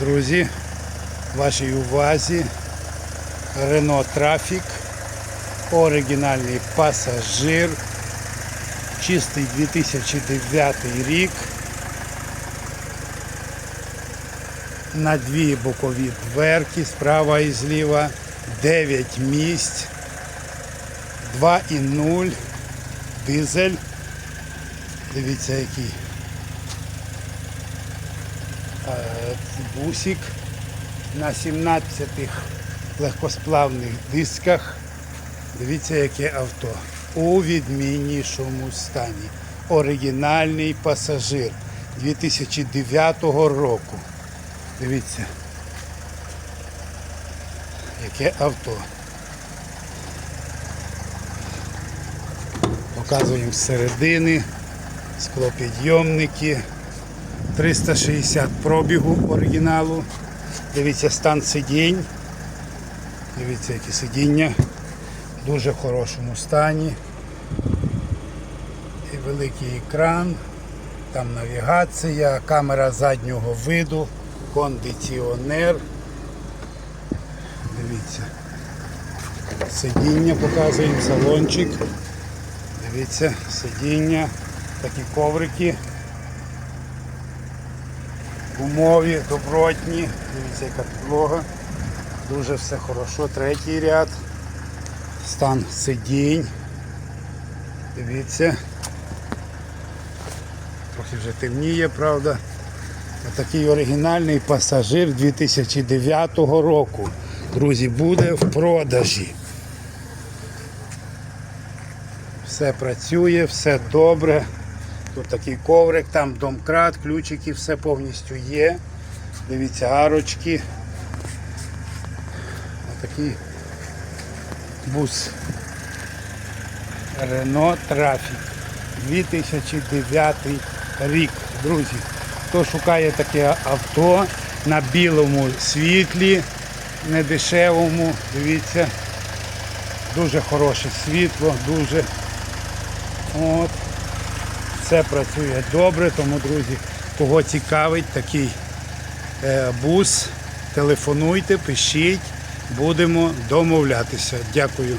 Друзі, вашій увазі Renault Traffic, оригінальний пасажир, чистий 2009 рік. На дві бокові дверки, справа і зліва, 9 місць, 2,0, дизель. Дивіться який. Е, бусик на 17 легкосплавних дисках. Дивіться, яке авто. У відміннішому стані. Оригінальний пасажир 2009 року. Дивіться. Яке авто. Показуємо зсередини, склопідйомники. 360 пробігу оригіналу. Дивіться стан сидінь. Дивіться, які сидіння. В дуже хорошому стані. І великий екран. Там навігація, камера заднього виду, кондиціонер. Дивіться. Сидіння показуємо, салончик. Дивіться, сидіння, такі коврики гумові, добротні. Дивіться, яка підлога. Дуже все хорошо. Третій ряд. Стан сидінь. Дивіться. Трохи вже темніє, правда. Такий оригінальний пасажир 2009 року. Друзі, буде в продажі. Все працює, все добре. Тут такий коврик, там домкрат, ключики, все повністю є. Дивіться, арочки. Отакий бус. Renault Traffic 2009 рік. Друзі, хто шукає таке авто на білому світлі, недешевому, дивіться, дуже хороше світло, дуже. От. Все працює добре, тому, друзі, кого цікавить такий е, бус, телефонуйте, пишіть, будемо домовлятися. Дякую.